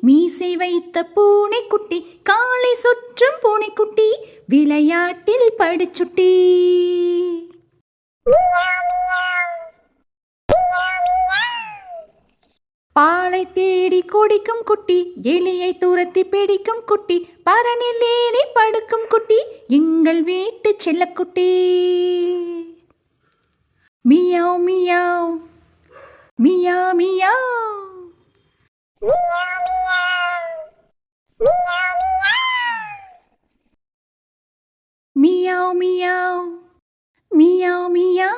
மீசை வைத்த பூனைக்குட்டி காலை சுற்றும் பூனைக்குட்டி விளையாட்டில் படிச்சுட்டி. பாலை தேடி குடிக்கும் குட்டி எலியை துரத்தி பிடிக்கும் குட்டி பரணில் ஏறி படுக்கும் குட்டி எங்கள் வீட்டு செல்லக்குட்டி. Meow meow. மியா Meow meow. Meow meow.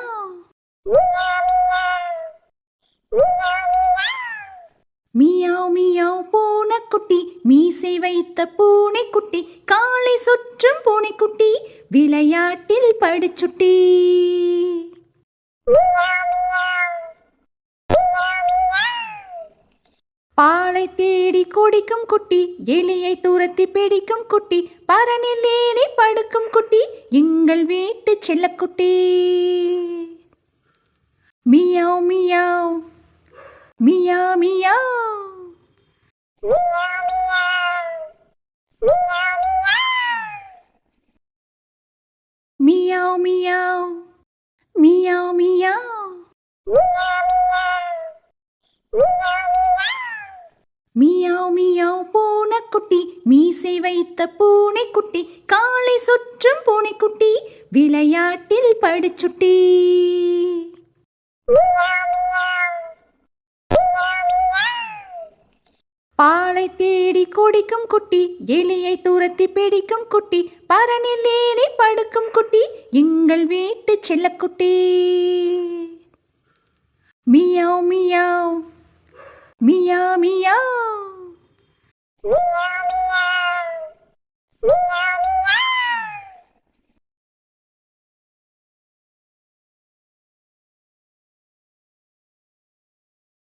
Meow meow meow பூனைக்குட்டி மீசை வைத்த பூனைக்குட்டி காலை சுற்றும் பூனைக்குட்டி விளையாட்டில் படிச்சுட்டி பாலை தேடி குடிக்கும் குட்டி எலியை துரத்தி பிடிக்கும் குட்டி பரனில் ஏறி படுக்கும் குட்டி எங்கள் வீட்டு செல்லக்குட்டி. மியாவ் மியாவ் மியா meow meow meow meow. Meow meow. Meow meow பூனைக்குட்டி மீசை வைத்த பூனைக்குட்டி காலை சுற்றும் பூனைக்குட்டி விளையாட்டில் படிச்சுட்டி. பாலை தேடி குடிக்கும் குட்டி எலியை துரத்தி பிடிக்கும் குட்டி பரணில் ஏறி படுக்கும் குட்டி எங்கள் வீட்டு செல்லக்குட்டி. மியாவ் மியாவ் மியா மியாவ்